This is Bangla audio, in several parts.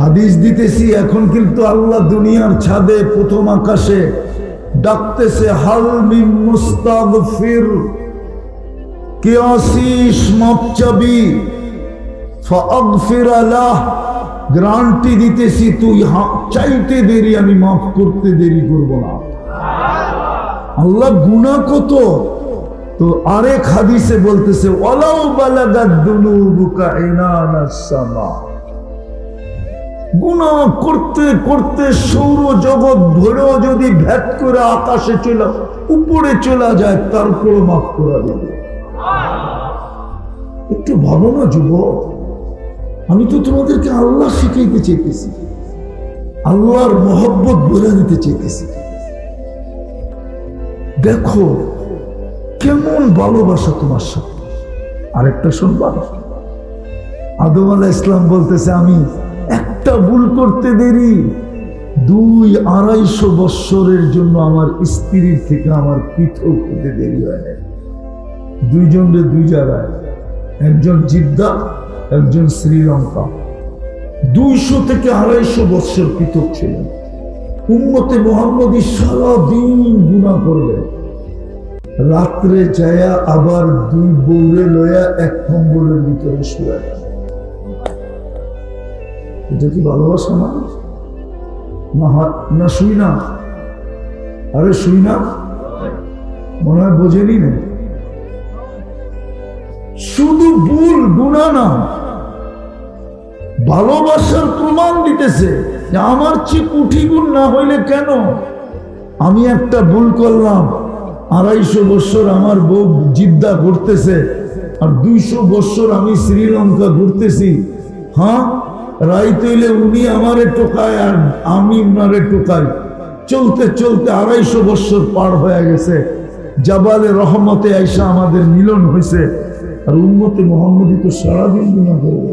হাদিস দিতেছি, এখন কিন্তু আল্লাহ দুনিয়ার ছাদে প্রথম আকাশে ডাকতেছে, হাল মুস্তাগফির কে আলাহ, গ্রান্টি দিতেছি, তুই চাইতে দেরি, আমি মাফ করতে দেরি করব না। আল্লাহ গুণা কত? তো আরেক হাদিসে বলতেছে, ওয়ালাউ বালাগাদ সামা। গুণা করতে করতে সৌর জগৎ ভরেও যদি ভ্যাট করে আকাশে চলে, উপরে চলে যায় তারপরে মাফ করা দেবে। একটু ভাবো না যুবক, আমি তো তোমাদেরকে আল্লাহ শিখাইতে চাইতেছি। আল্লাহর মহব্বত বলে দিতে চেয়েছি দেখো, কেমন ভালোবাসা তোমার সাথে। আরেকটা শুনবা? আদম আলাহ ইসলাম বলতেছে, আমি একটা ভুল করতে দেরি। দুই আড়াইশো বৎসরের জন্য আমার স্ত্রীর থেকে আমার পৃথক হতে দেরি হয় না দুইজনের দুই জায়গায়। একজন জিদ্দা, একজন শ্রীলঙ্কা। দুইশো থেকে আড়াইশো বৎসর পৃথক ছিলেন। উম্মতে মোহাম্মদী সারা দিন গুণা করবে। রাত্রে যায়া আবার দুই বৌরে লয়া এক কম্বলের ভিতরে শুয়ে এটা কি ভালোবাসা না? না শুই না? আরে শুই না? মনে হয় বোঝেনি না শুধু ভুল, গুণা না। ভালোবাসার প্রমাণ দিতেছে আমার চেয়ে কুঠি গুণ না হইলে কেন? আমি একটা ভুল করলাম। আড়াইশো বছর আমার বউ জিদ্দা ঘুরতেছে আর দুইশো বছর আমি শ্রীলঙ্কা ঘুরতেছি। হ্যাঁ? রাই তৈলে উনি আমারে টোকায় আর আমি উনারে টোকাই। চলতে চলতে আড়াইশো পার হয়ে গেছে। জাবালে রহমতে আইসা আমাদের মিলন হয়েছে আর উন্মতে মোহাম্মদী তো সারাদিন গুণা করবে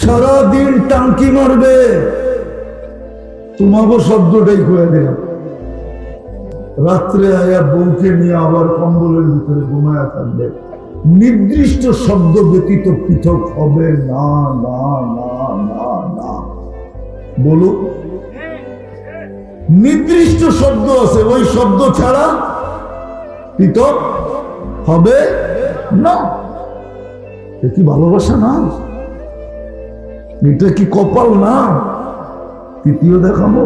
সারাদিন টাঙ্কি মারবে। তোমাকে শব্দটাই করে দিলাম। রাত্রে আয়া বউকে নিয়ে আবার কম্বলের ভিতরে ঘুমায়া থাকবে। নির্দিষ্ট শব্দ ব্যতীত পৃথক হবে না না না না না। বলো নির্দিষ্ট শব্দ আছে, ওই শব্দ ছাড়া পৃথক হবে না। এ কি ভালোবাসা না? এটা কি কপাল না? তৃতীয় দেখাবো।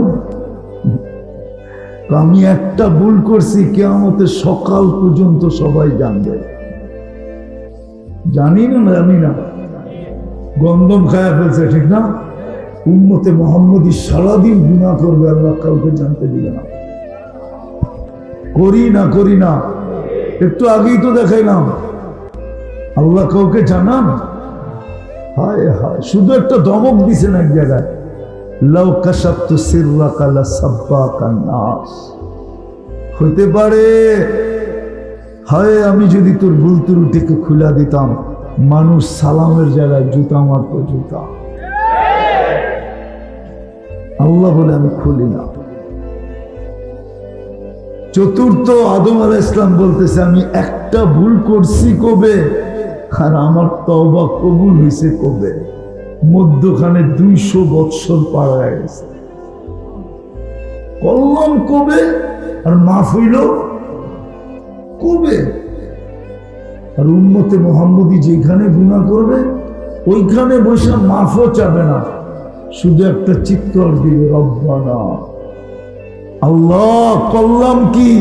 আমি একটা ভুল করছি কেমতে সকাল পর্যন্ত সবাই জানবে। জানি না জানি না। গন্ধম খায়া ফেলছে, ঠিক না? উম্মতে মোহাম্মদী সারাদিন গুণা করবে, আল্লাহ কাউকে জানতে দিবে না। করি না করি না। একটু আগেই তো দেখাইলাম। আল্লাহ কাউকে জানান? হায় হায়। শুধু একটা দমক দিছেন এক জায়গায়। হতে পারে হায়, আমি যদি তোর ভুল ত্রুটিকে খুলা দিতাম, মানুষ সালামের জায়গায় জুতা মারতো জুতা। আল্লাহ বলে, আমি খুলি না। চতুর্থ, আদম আলাহ ইসলাম বলতেছে, আমি একটা ভুল করছি কবে? আর আমার তবা কবুল হয়েছে কবে? মধ্যখানে দুইশো বৎসর হয়ে গেছে। কল্যাণ কবে? আর মাফ হইল? কবে আর উন্মতে মোহাম্মদী যেখানে গুণা করবে, ওইখানে বসে মাফও চাবে না। শুধু একটা চিৎকার দিবে, রব্বানা। আল্লাহ কল্যাণ কি?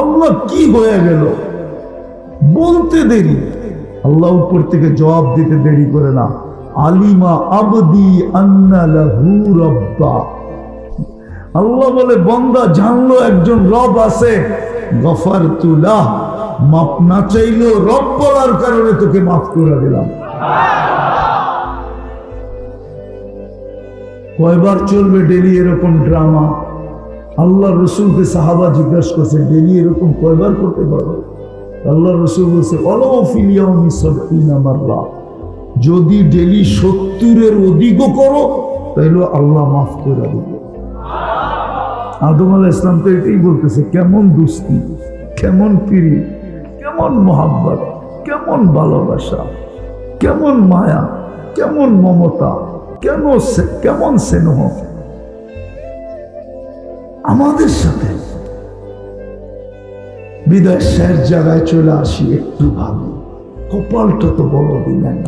আল্লাহ কি হয়ে গেল? বলতে দেরি। আল্লাহ উপর থেকে জবাব দিতে দেরি করে না। আলিমা আবদি আল্লাহ বলে, বন্দা, জানলো একজন রব আছে। গফার তুলাহ মাপ না চাইলেও রব বলার কারণে তোকে মাফ করে দিলাম। কয়বার চলবে ডেলি এরকম ড্রামা? আল্লাহ রসুলকে সাহাবা জিজ্ঞাসা করছে, ডেলি এরকম কয়বার করতে পারবে আল্লাহ রসুল বলছে অলফিলিয়ামি সত্তিনা মারলা যদি ডেলি সত্তরের অধিকও করো, তাইলে আল্লাহ মাফ করে দেবে। আদম আলাহ ইসলাম তো এটাই বলতেছে, কেমন দুস্তি, কেমন পিড়ি, কেমন মোহাব্বত, কেমন ভালোবাসা, কেমন মায়া, কেমন মমতা, কেন কেমন স্নেহ? আমাদের সাথে বিদায় শেষ জায়গায় চলে আসি একটু ভালো কপালটা তো বড় দিলেন।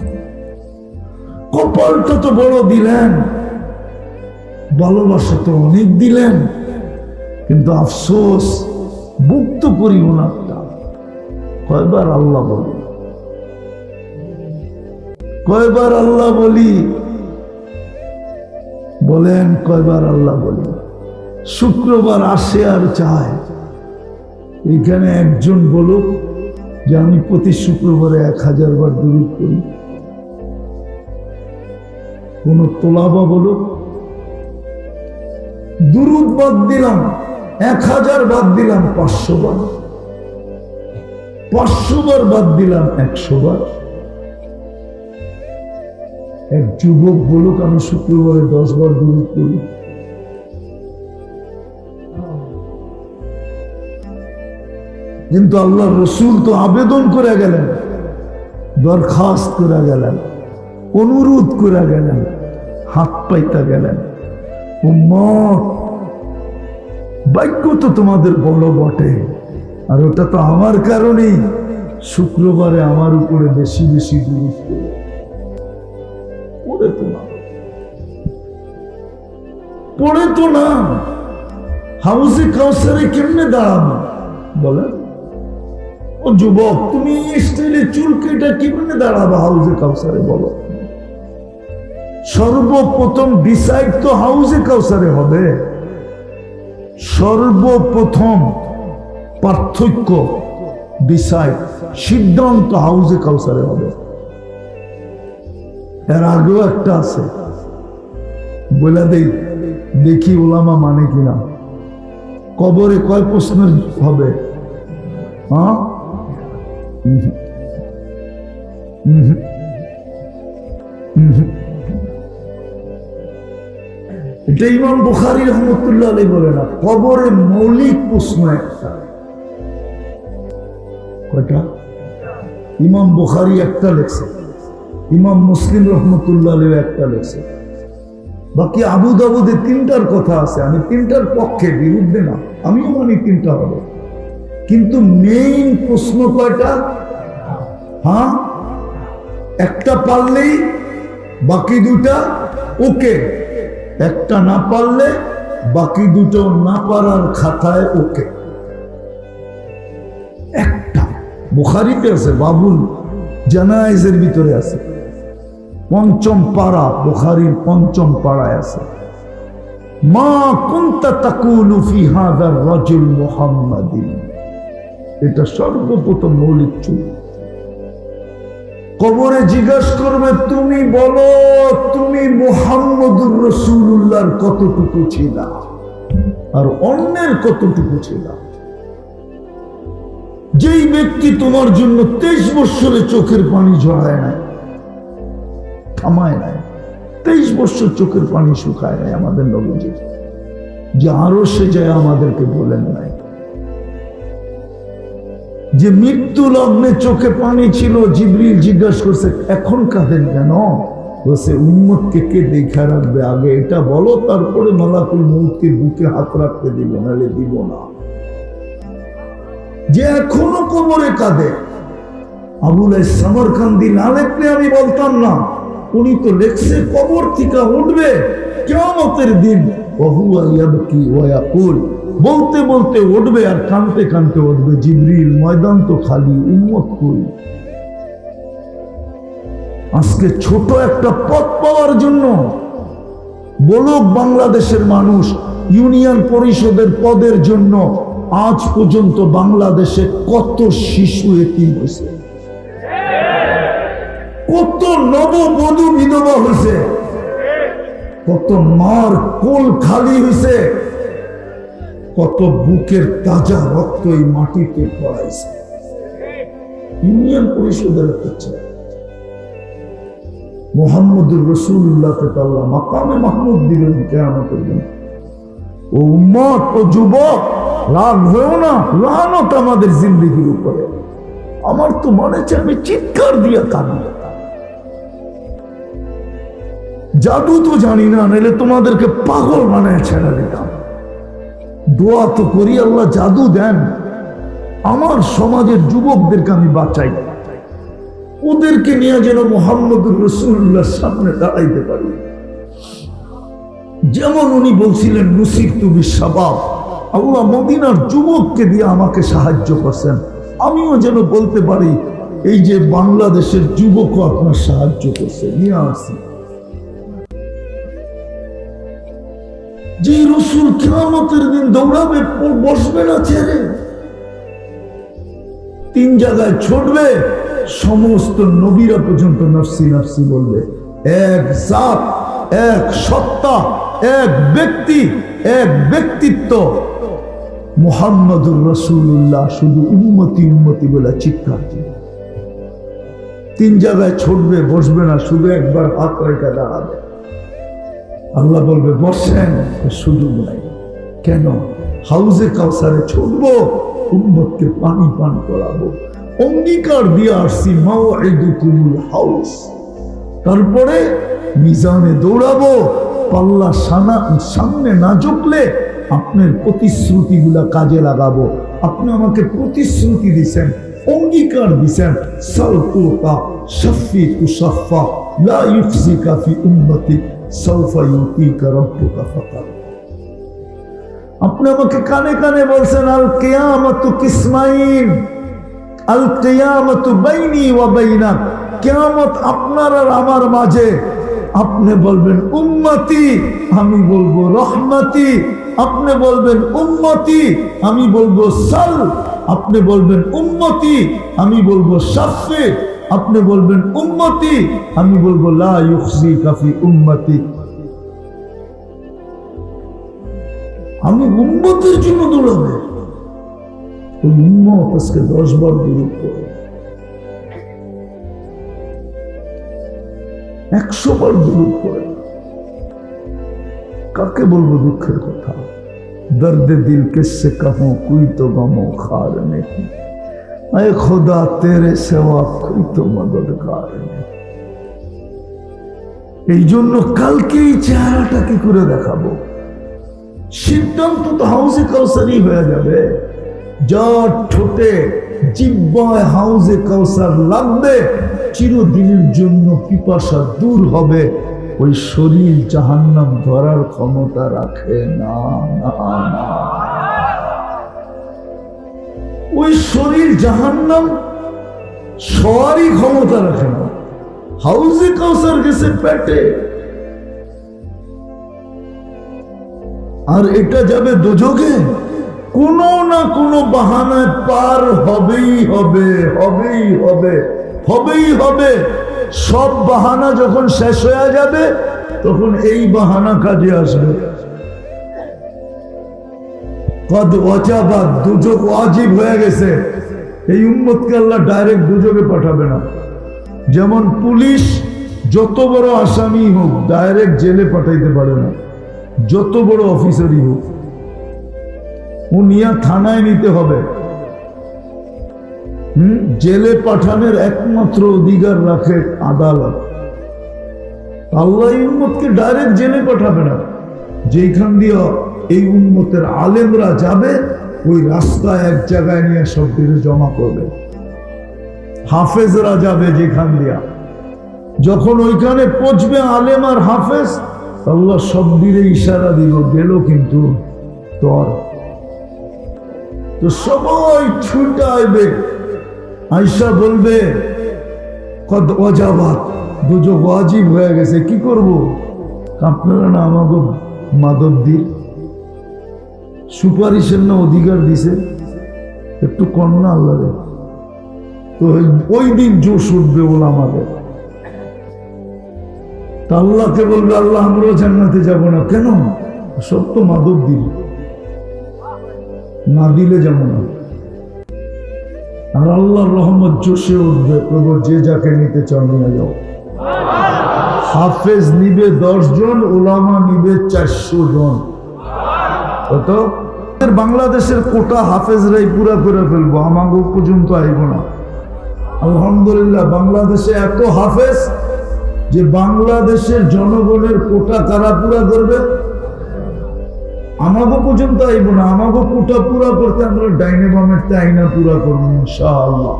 কপালটা তো বড় দিলেন। ভালোবাসা তো অনেক দিলেন। কিন্তু আফসোস, মুক্ত করি ওনারটা কয়বার আল্লাহ বলি? কয়বার আল্লাহ বলি? বলেন, কয়বার আল্লাহ বলি? শুক্রবার আসে আর চায় এখানে একজন বলুক যে আমি প্রতি শুক্রবারে এক হাজার বার দূর করি। কোন তোলাবা বলুক? দুরুদ বাদ দিলাম। এক হাজার বাদ দিলাম পাঁচশো বার। পাঁচশো বার বাদ দিলাম একশো বার। এক যুবক বলুক, আমি শুক্রবারে দশ বার দূর করি। কিন্তু আল্লাহ রসুল তো আবেদন করে গেলেন, দরখাস্ত করে গেলেন, অনুরোধ করে গেলেন, হাত পাইতে গেলেন। উম্মত ভাগ্য তো তোমাদের বড় বটে। আর ওটা তো আমার কারণেই। শুক্রবারে আমার উপরে বেশি বেশি গুরুত্ব পড়ে তো না পড়ে তো না হাউসে কাউসারে কেমনে দাঁড়ানো বলেন। ও যুবক, তুমি স্টাইলে চুল কেটে কেমনে দাঁড়াবো হাউসে কাউসারে, বলো। সর্বপ্রথম ডিসাইড তো হাউসে কাউসারে হবে। সর্বপ্রথম পার্থক্য ডিসাইড সিদ্ধান্ত হাউসে কাউসারে হবে। এর আগেও একটা আছে। বলে দেই, দেখি ওলামা মানে কিনা। কবরে কয় প্রশ্নের হবে? হ্যাঁ উহুম। উহুম। এটা ইমাম বুখারি রহমতুল্লাহ আলী বলে না, কবরে মৌলিক প্রশ্ন একটা। কয়টা? ইমাম বুখারি একটা লেখছে, ইমাম মুসলিম রহমতুল্লাহ আলী একটা লেখছে। বাকি আবু দাবুদে তিনটার কথা আছে, আমি তিনটার পক্ষে বিরুদ্ধে না, আমিও মানি তিনটা হবে। কিন্তু মেইন প্রশ্ন কয়টা? হ্যাঁ? একটা পারলেই বাকি দুটা ওকে। একটা না পারলে বাকি দুটো না পারার খাতায় ওকে। একটা। বুখারিতে আছে, বাবুল জানাইজের ভিতরে আছে। পঞ্চম পাড়া, বুখারির পঞ্চম পাড়ায় আছে। মা কুন্তা তাকুলু ফি হাদার রাজুল মুহাম্মাদিন এটা সর্বপ্রথম মৌলিক চুল। কবরে জিজ্ঞাস করবে, তুমি বলো, তুমি মোহাম্মদুর রসুল্লাহর কতটুকু ছিল? আর অন্যের কতটুকু ছিল? যেই ব্যক্তি তোমার জন্য তেইশ বৎসরে চোখের পানি ঝরায় নাই, থামায় নাই, তেইশ বৎসর চোখের পানি শুকায় নাই আমাদের নবীজি যে আরও সে যায় আমাদেরকে বলেন নাই। যে মৃত্যু লগ্নে চোখে পানি ছিল, জিবরিল জিজ্ঞাসা করছে, এখন কাঁদেন কেন? বলছে, উম্মতকে কে দেখা রাখবে আগে? এটা বলো, তারপরে মালাকুল মৌতকে বুকে হাত রাখতে দিব, নাহলে দিব না। যে এখনও কোমরে কাঁদে। আবুল সামরকান্দি না লেখলে আমি বলতাম না, উনি তো লেখছে, কবর থেকে উঠবে কেমতের দিন, ওহুয়া ইয়াবকি ওয়া ইয়াকুল। বলতে বলতে উঠবে আর কানতে কানতে উঠবে। জিবরিল ময়দান তো খালি উন্মত কই? আজকে ছোট একটা পথ পাওয়ার জন্য বলুক বাংলাদেশের মানুষ, ইউনিয়ন পরিষদের পদের জন্য আজ পর্যন্ত বাংলাদেশে কত শিশু এতিম হয়েছে? কত নববধূ বিধবা হয়েছে? কত মার কোল খালি হয়েছে? কত বুকের তাজা রক্ত এই মাটিতে পড়াইছে। ইউনিয়ন পরিষদের হচ্ছে। মোহাম্মদুর রসুল্লাহকে তো আল্লাহ মাকামে মাহমুদ দিলেন কেয়ামতের দিন। ও উম্মত ও যুবক, রাগ হয়েও না লানত আমাদের জিন্দগির উপরে। আমার তো মনে হচ্ছে আমি চিৎকার দিয়ে কাঁদি। জাদু তো জানি না, নাহলে তোমাদেরকে পাগল বানায় ছেড়ে দিতাম। দোয়া তো করি, আল্লাহ জাদু দেন। আমার সমাজের যুবকদেরকে আমি বাঁচাই। ওদেরকে নিয়ে যেন মোহাম্মদুর রসুল্লাহ সামনে দাঁড়াইতে পারি। যেমন উনি বলছিলেন নুসির তুমি সাবাব আল্লাহ মদিনার যুবককে দিয়ে আমাকে সাহায্য করছেন। আমিও যেন বলতে পারি, এই যে বাংলাদেশের যুবকও আপনার সাহায্য করছে, নিয়ে আসি। যে রসুল কেমতের দিন দৌড়াবে, বসবে না ছেড়ে। তিন জায়গায় ছুটবে, সমস্ত নবীরা পর্যন্ত নফসি নফসি বলবে। এক জাত, এক সত্তা, এক ব্যক্তি, এক ব্যক্তিত্ব। মোহাম্মদুর রসুল্লাহ শুধু উন্মতি উন্মতি বলে চিৎকার তিন জায়গায় ছুটবে, বসবে না, শুধু একবার হাত রেখে দাঁড়াবে। আল্লাহ বলবে, বসেন। সুযোগ নাই। কেন? হাউজে কাউসারে ছুটবো, উম্মতকে পানি পান করাবো। অঙ্গীকার দিয়ে আসছি মাও কুমুল হাউস তারপরে মিজানে দৌড়াবো, পাল্লা সানা সামনে না ঝুঁকলে আপনার প্রতিশ্রুতিগুলা কাজে লাগাবো। আপনি আমাকে প্রতিশ্রুতি দিছেন, অঙ্গীকার দিছেন, সালতুকা শাফি তুসাফা লা ইউফজিকা ফি উম্মতি আপনি আমাকে কানে কানে বলছেন, আল কিয়ামাতু কিসমাইন, আল কিয়ামাতু বাইনি ওয়া বাইনাক কিয়ামত আপনার আর আমার মাঝে। আপনি বলবেন, উম্মতি। আমি বলব, রহমতি। আপনি বলবেন, উম্মতি। আমি বলব, সাল। আপনি বলবেন, উম্মতি। আমি বলব, সাফে। আপনি বলবেন উন্মতি আমি বলব লাফি কাফি উম্মতি আমি উন্মতির জন্য দৌড়াবে। ওই আজকে দশ বার দৌড় একশো বার দূর করে কাকে বলব দুঃখের কথা? দর্দে দিল কেসে কাহো, কুই তো গমো, খার নেই। اے خدا تیرے سوا کوئی تو مددگار এই জন্য কালকে এই চেহারাটা কি করে দেখাবো। সিদ্ধান্ত তো হাউসে কাউসারই হয়ে যাবে। ঠোঁটে জিব্বায় হাউসে কাউসার লাগবে, চিরদিনের জন্য পিপাসা দূর হবে। ওই শরীর জাহান্নাম ধরার ক্ষমতা রাখে না না না। ওই শরীর জাহান্নাম সবারই ক্ষমতা রাখে না। হাউসে কাউসার গেছে পেটে। আর এটা যাবে দোজকে কোনো না কোনো বাহানায় পার হবেই হবে হবেই হবে হবেই হবে। সব বাহানা যখন শেষ হয়ে যাবে, তখন এই বাহানা কাজে আসবে। কদ অজাবাদ, দুজক ওয়াজিব হয়ে গেছে। এই উম্মতকে আল্লাহ ডাইরেক্ট দুজকে পাঠাবে না। যেমন পুলিশ যত বড় আসামি হোক ডাইরেক্ট জেলে পাঠাইতে পারে না। যত বড় অফিসারই হোক। ও নিয়ে থানায় নিতে হবে। হুম? জেলে পাঠানোর একমাত্র অধিকার রাখে আদালত। আল্লাহ এই উম্মতকে ডাইরেক্ট জেলে পাঠাবে না। যেখান দিয়ে এই উম্মতের আলেমরা যাবে, ওই রাস্তায় এক জায়গায় নিয়ে সব কিছু জমা করবে। হাফেজরা যাবে যেখান দিয়া। যখন ওইখানে পচবে আলেম আর হাফেজ, আল্লাহ সব দিলে ইশারা দিল গেল কিন্তু তোর। তো সবাই ছুটে আইবে আইসা বলবে কত অজাবাত দুজো ওয়াজিব হয়ে গেছে, কি করব? আপনারা না আমাকে মাদক দিন। সুপারিশের না অধিকার দিছে। একটু কন্যা আল্লাহ তো ওই- দিন জোশ উঠবে বলে আমাদের। তা আল্লাহকে বলবে, আল্লাহ, আমরাও জান্নাতে যাব না। কেন? সব তো মাদক দিল। না দিলে যাব না। আর আল্লাহর রহমত জোশে উঠবে। প্রভু, যে যাকে নিতে চাও নিয়ে যাও। হাফেজ নিবে দশ জন, ওলামা নিবে চারশো জন। কত বাংলাদেশের কোটা হাফেজরাই পুরা করে ফেলব আমাকে পর্যন্ত আইব না। আলহামদুলিল্লাহ, বাংলাদেশে এত হাফেজ যে বাংলাদেশের জনগণের কোটা কারা পুরা করবে? আমাকে পর্যন্ত আইব না আমাকে কোটা পুরা করতে আমরা ডাইনে বামের আইনা পুরা করব, ইনশাআল্লাহ।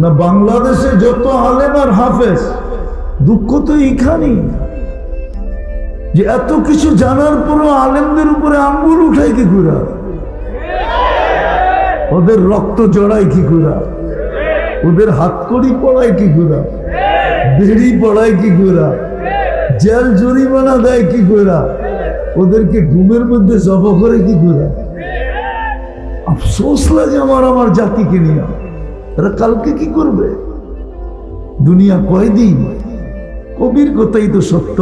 না, বাংলাদেশে যত আলেম আর হাফেজ, দুঃখ তো এইখানেই যে এত কিছু জানার পরও আলেমদের উপরে আঙ্গুল উঠাই কি করে? ওদের রক্ত জড়াই কি করে? ওদের হাতকড়ি পড়ায় কি করে? বেড়ি পড়ায় কি করে? জেল জরিমানা দেয় কি করে? ওদেরকে ঘুমের মধ্যে জব করে কি করে? আফসোস লাগে আমার আমার জাতিকে নিয়ে। এরা কালকে কি করবে? দুনিয়া কয়দিন? কবির কথাই তো সত্য।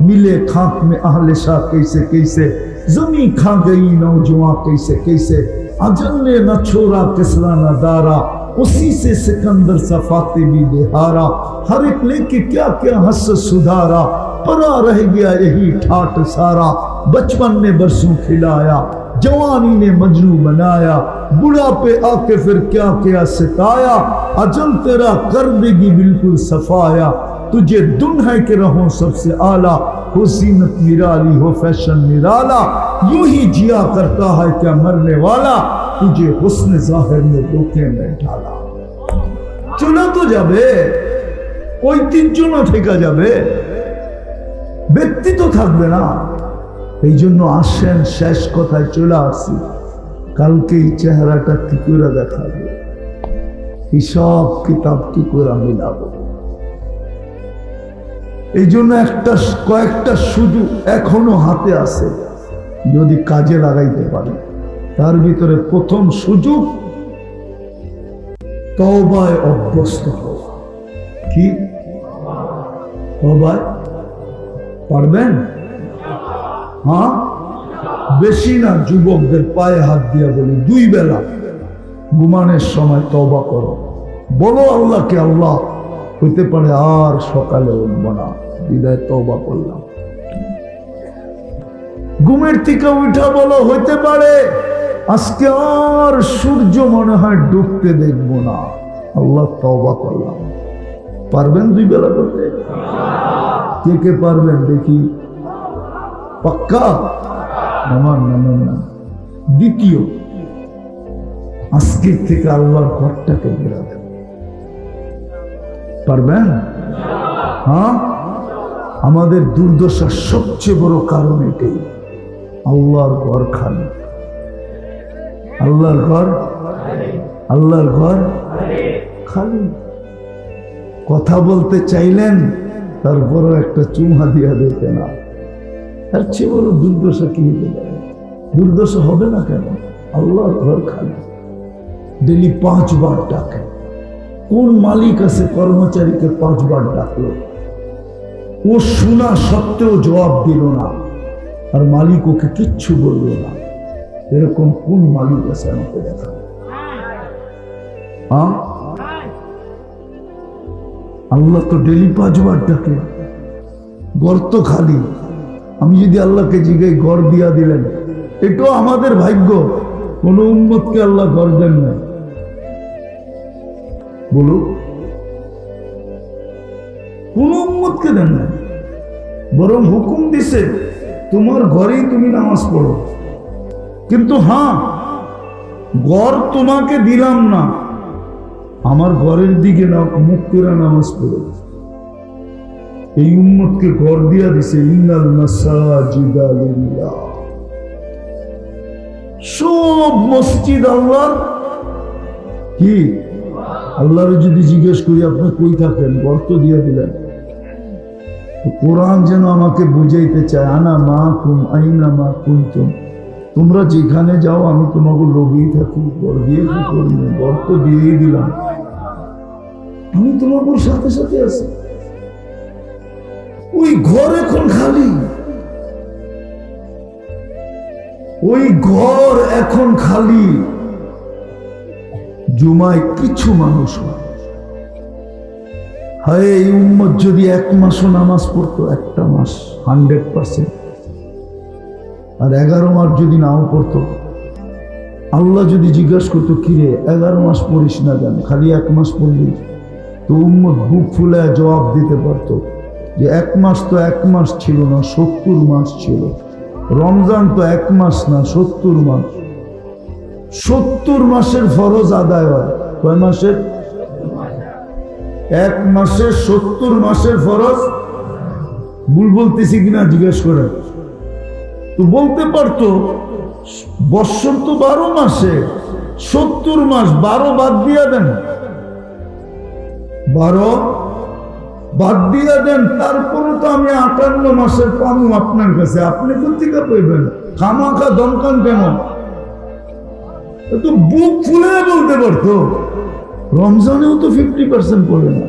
ملے کھانک میں اہل شاہ کیسے کیسے؟ زمین کھا گئی نوجوان کیسے کیسے؟ اجن نے نہ چھوڑا کسلا نہ دارا، اسی سے سکندر سا بھی بہارا ہر ایک لے کے کیا کیا حس سدھارا، پرا رہ گیا یہی ٹھاٹ سارا۔ بچپن نے برسوں کھلایا، جوانی نے مجنو بنایا۔ بڑا پہ آ کے پھر کیا کیا ستایا۔ اجل تیرا کر دے گی بالکل صفایا۔ तुझे दुन है कि रहो सबसे आला हो सीनत निराली हो फैशन निराला यूं ही जिया करता है क्या मरने वाला तुझे हुस्न जाहिर में धोखे में ढाला চলে তো যাবে ঐতিহ্য থেকে যাবে ব্যক্তি তো থাকবে না এই জন্য আসেন শেষ কথায় চলে আসি কালকে এই চেহারাটা কি করে দেখাবে হিসাব কিতাব কি করে মিলাবো এই জন্য একটা কয়েকটা শুধু এখনও হাতে আছে যদি কাজে লাগাইতে পারে। তার ভিতরে প্রথম সুযোগ তবায় অভ্যস্ত হওয়া। কি? তবায় পারবেন? হ্যাঁ? বেশি না, যুবকদের পায়ে হাত দিয়া বলি, দুই বেলা। ঘুমানের সময় তবা করো। বলো আল্লাহকে, আল্লাহ হইতে পারে আর সকালে উঠবো না। বিদায় তবা করলাম। ঘুমের থেকে উঠা বলো, হইতে পারে? আজকে আর সূর্য মনে হয় ডুবতে দেখব না। আল্লাহ তবা করলাম। পারবেন দুই বেলা করতে? কে কে পারবেন দেখি? পাক্কা? নামান নামান না দ্বিতীয়, আজকের থেকে আল্লাহর ঘরটাকে বেরাবেন পারবেন? হ্যাঁ? আমাদের দুর্দশার সবচেয়ে বড় কারণ এটাই আল্লাহর ঘর খালি। আল্লাহর ঘর? আল্লাহর ঘর? খালি। কথা বলতে চাইলেন, তারপরও একটা চুমা দিয়া দিতে না। তার চেয়ে বড় দুর্দশা কি হতে পারে? দুর্দশা হবে না কেন? আল্লাহর ঘর খালি। ডেলি পাঁচবার ডাকে কোন মালিক আছে কর্মচারীকে পাঁচবার ডাকলো? ও শোনা সত্ত্বেও জবাব দিল না। আর মালিক ওকে কিচ্ছু বলল না। এরকম কোন মালিক আছে আমাকে দেখা? আল্লাহ তো ডেলি পাঁচবার ডাকে। গর্ত খালি। আমি যদি আল্লাহকে জিগাই, ঘর দিয়া দিলেন। এটাও আমাদের ভাগ্য। কোন উন্মতকে আল্লাহ ঘর দেন না বলো কোন উন্মতকে দেন না বরং হুকুম দিছে, তোমার ঘরেই তুমি নামাজ পড়ো। কিন্তু হ্যাঁ ঘর তোমাকে দিলাম না। আমার ঘরের দিকে না মুখ করে নামাজ পড়ো। এই উম্মতকে ঘর দিয়া দিছে সব মসজিদ আল্লাহর। কি? আল্লাহর যদি জিজ্ঞেস করি, আপনি কই থাকেন? গর্ত দিয়ে দিলেন। কোরআন যেন আমাকে বুঝাইতে চায়, আনা মা কুম আইনা মা কুমতুম তোমরা যেখানে যাও, আমি তোমাকে লোভেই থাকি গড় দিয়ে কি করব গর্ত দিয়েই দিলাম। আমি তোমার সাথে সাথে আছি। ওই ঘর এখন খালি। ওই ঘর এখন খালি। জুমায় কিছু মানুষ হয়, এই উম্মত যদি এক মাসও নামাজ পড়তো, একটা মাস, হান্ড্রেড পার্সেন্ট। আর এগারো মাস যদি নাও পড়তো, আল্লাহ যদি জিজ্ঞাসা করতো, কিরে, এগারো মাস পড়িস না কেন? খালি এক মাস পড়লি? তো উম্মত বুক ফুলে জবাব দিতে পারতো যে, এক মাস তো এক মাস ছিল না, সত্তর মাস ছিল। রমজান তো এক মাস না, সত্তর মাস। সত্তর মাসের ফরজ আদায় হয়। কয় মাসের? এক মাসে সত্তর মাসের ফরজ? ভুল বলতেছি কিনা জিজ্ঞেস করে তো বলতে পারতো, বৎসর তো বারো মাসে, সত্তর মাস, বারো বাদ দিয়া দেন। বারো বাদ দিয়া দেন তারপরে তো আমি আটান্ন মাসের পাবো আপনার কাছে। আপনি কোথেকে পাইবেন? খামাখা দমকান কেন এ তো বুক ফুলে বলতে পারতো। রমজানেও তো ফিফটি পার্সেন্ট পড়ে না।